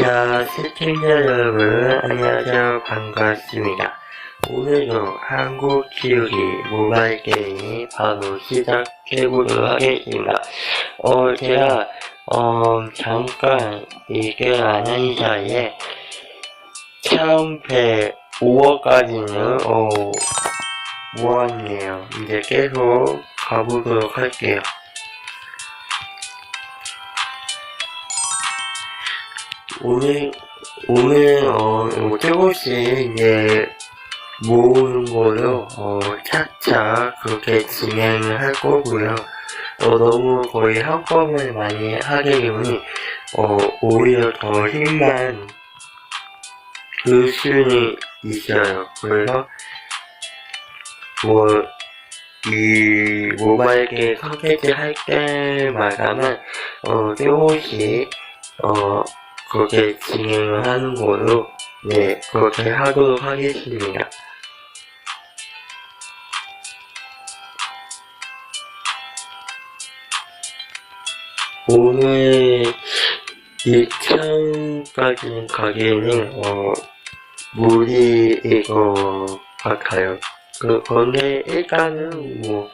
자, 시청자 여러분, 안녕하세요. 반갑습니다. 오늘도 한국 키우기 모바일 게임 바로 시작해보도록 하겠습니다. 어, 제가, 어, 잠깐, 이게 안 하는 사이에, 처음에 5월까지는, 어, 모았네요. 이제 계속 가보도록 할게요. 오늘, 오늘, 어, 뭐, 조금씩, 이제, 모으는 거를, 어, 차차, 그렇게 진행을 할 거고요. 어, 너무 거의 한꺼번에 많이 하게 되면, 어, 오히려 더 힘만 들 수는 있어요. 그래서, 뭐, 이 모바일 게임 컨텐츠 할 때마다만, 어, 조금씩, 어, 그렇게 진행을 하는 걸로, 네, 그렇게 하도록 하겠습니다. 오늘 2천까지 가기에는, 어, 무리일 것 같아요. 그, 건데, 일단은, 뭐,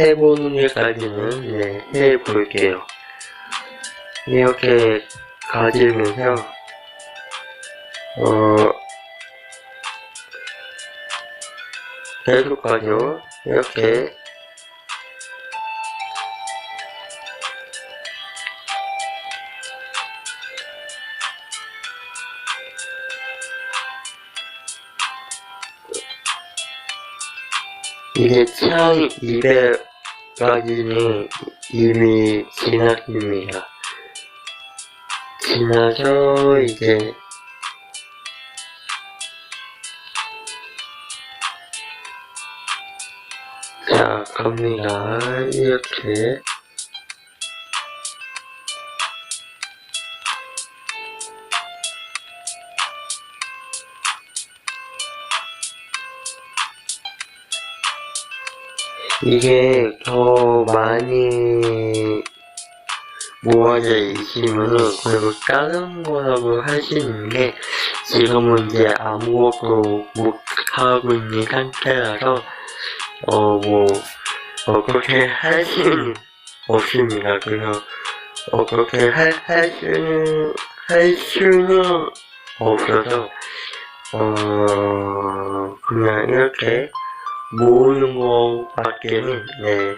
해보는 데까지는, 네, 해볼게요. 이렇게 가지면서 어 계속 가죠 이렇게 이게 1200까지는 이미 지났습니다. 지나서 이제. 자 갑니다. 이렇게. 이게 더 많이 모아져 있으면은 그리고 다른 거라고 하시는 게 지금은 이제 아무것도 못 하고 있는 상태라서 어 뭐 어, 그렇게 할 수는 없습니다. 그래서 어 그렇게 할, 할 수는 할 수는 없어서 어 그냥 이렇게 모으는 거밖에는 네.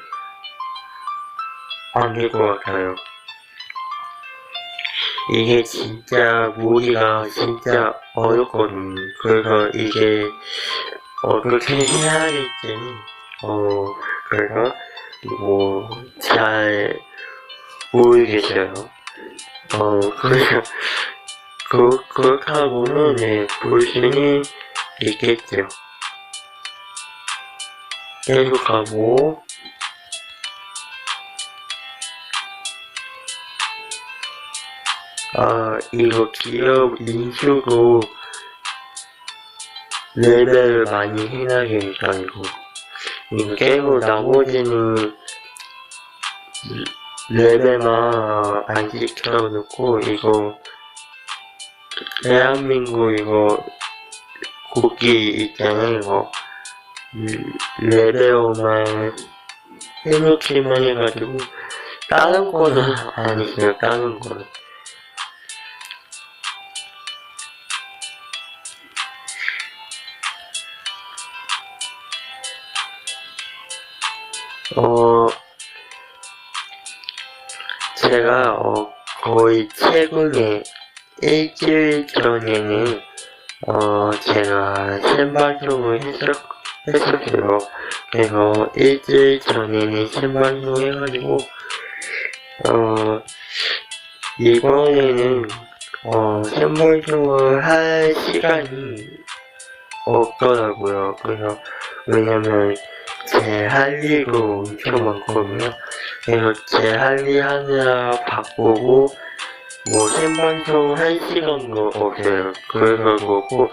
안될 것 같아요. 이게 진짜 모기가 진짜 어렵거든요. 그래서 이게 어떻게 해야 할지는 어 그래서 뭐 잘 모르겠어요. 어 그래서 그 그렇다고는 네, 볼 수는 있겠죠. 계속 가고 아, 이거 기업 인수도 레벨 많이 해놔야겠다, 이거. 이거 깨고 나머지는 레벨만 안 시켜놓고, 이거, 대한민국 이거, 국기 있잖아요, 이거. 레벨만 해놓기만 해가지고, 다른 거는 아니에요, 다른 거는. 어, 제가, 어, 거의 최근에 일주일 전에는, 어, 제가 생방송을 했었, 했었어요. 그래서 일주일 전에는 생방송 해가지고, 어, 이번에는, 어, 생방송을 할 시간이 없더라고요. 그래서, 왜냐면, 제할 일도 엄청 많거든요. 그래서 제할일 하느라 바쁘고, 뭐, 생방송 할 시간도 없어요. 그래서 그렇고,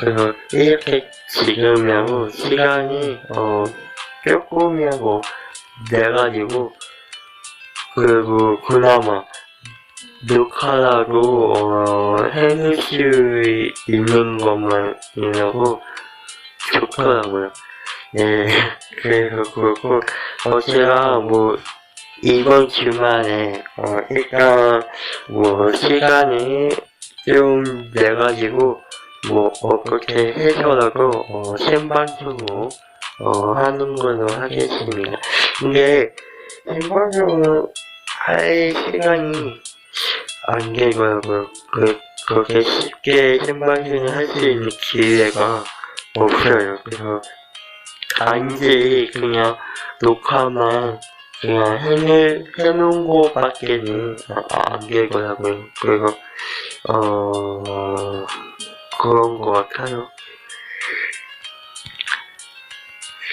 그래서 이렇게 지금이라고 시간이, 어, 조금이라고 내가지고, 그리고 그나마 녹화라고 어, 수 있는 것만 이라고 좋더라고요. 네, 그래서 그렇고 어, 제가 뭐 이번 주말에 어, 일단 뭐 시간을 좀 내가지고 뭐 어떻게 해서라도 어, 생방송으로 어, 하는 걸로 하겠습니다. 근데 생방송을 할 시간이 안 되더라고요. 그, 그렇게 쉽게 생방송을 할 수 있는 기회가 없어요. 그래서 단지 그냥 녹화만 그냥 해놓, 해놓은 것밖에는 아- 안 되더라고요. 그래서 어 그런 것 같아요.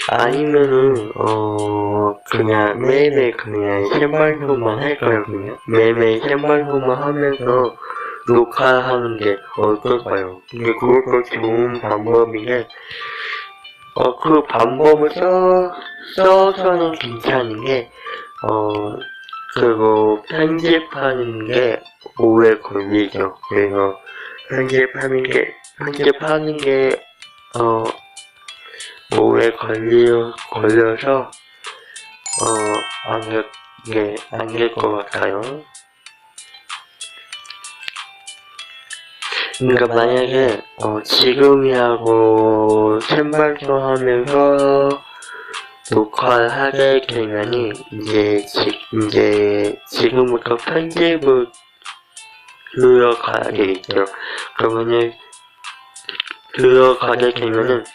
아니면은 어 그냥 매일매일 그냥 생방송만 할 거예요 그냥 매일매일 생방송만 하면서 녹화하는 게 어떨까요? 근데 그것도 좋은 방법인데 어 그 방법을 써 써서는 괜찮은 게 어 그리고 편집하는 게 오래 걸리죠. 그래서 편집하는 게 편집하는 게 어 오래 걸리, 걸려서, 어, 안 될, 네, 안될 것 같아요. 그러니까 만약에, 어, 지금이라고 생방송 하면서 녹화를 하게 되면은, 이제, 지, 이제, 지금부터 편집을 들어가야 되겠죠. 그러면은, 들어가게 되면은,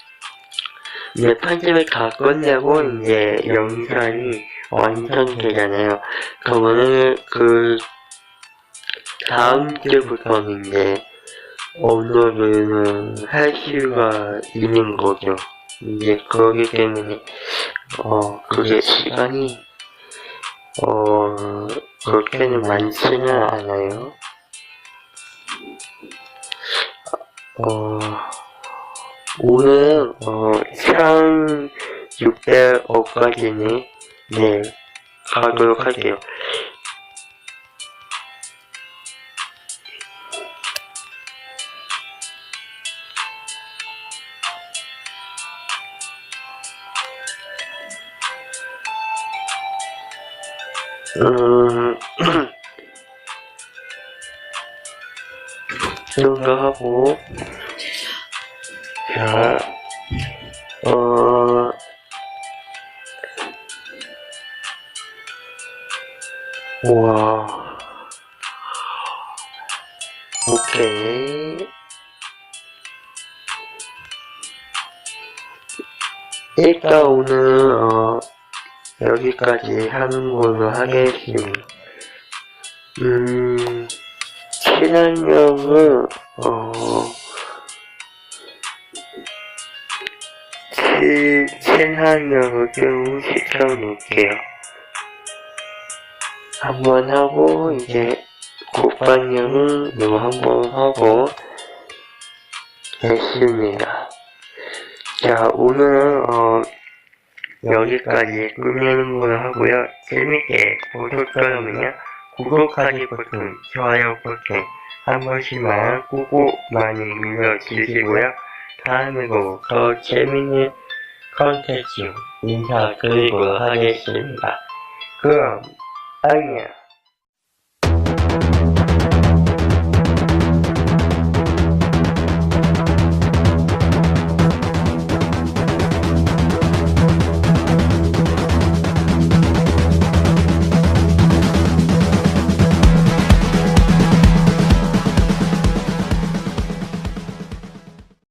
이제 편집을 다 끝내고 이제 영상이 완성되잖아요. 그러면은 그 다음 주부터는 이제 업로드는 할 수가 있는 거죠. 이제 그러기 때문에 어 그게 시간이 어 그렇게는 많지는 않아요. 어 오늘 어, 1600억까지는 네 가도록 할게요. 음, 이런 거 하고, 자, 어, 우와, 오케이. 일단 오늘, 어, 여기까지 하는 걸로 하겠습니다. 음, 친환경은, 어, 치, 친환경을 좀 시켜놓을게요. 한번 하고, 이제, 국방령은 요 한번 하고, 됐습니다. 자, 오늘은, 어, 여기까지 걸로 하고요. 재밌게 보셨다면요. 구독하기 버튼, 좋아요 버튼, 한 번씩만 꾹꾹 많이 눌러주시고요. 다음에도 더 재밌는 컨텐츠 인사드리도록 하겠습니다. 그럼, 안녕.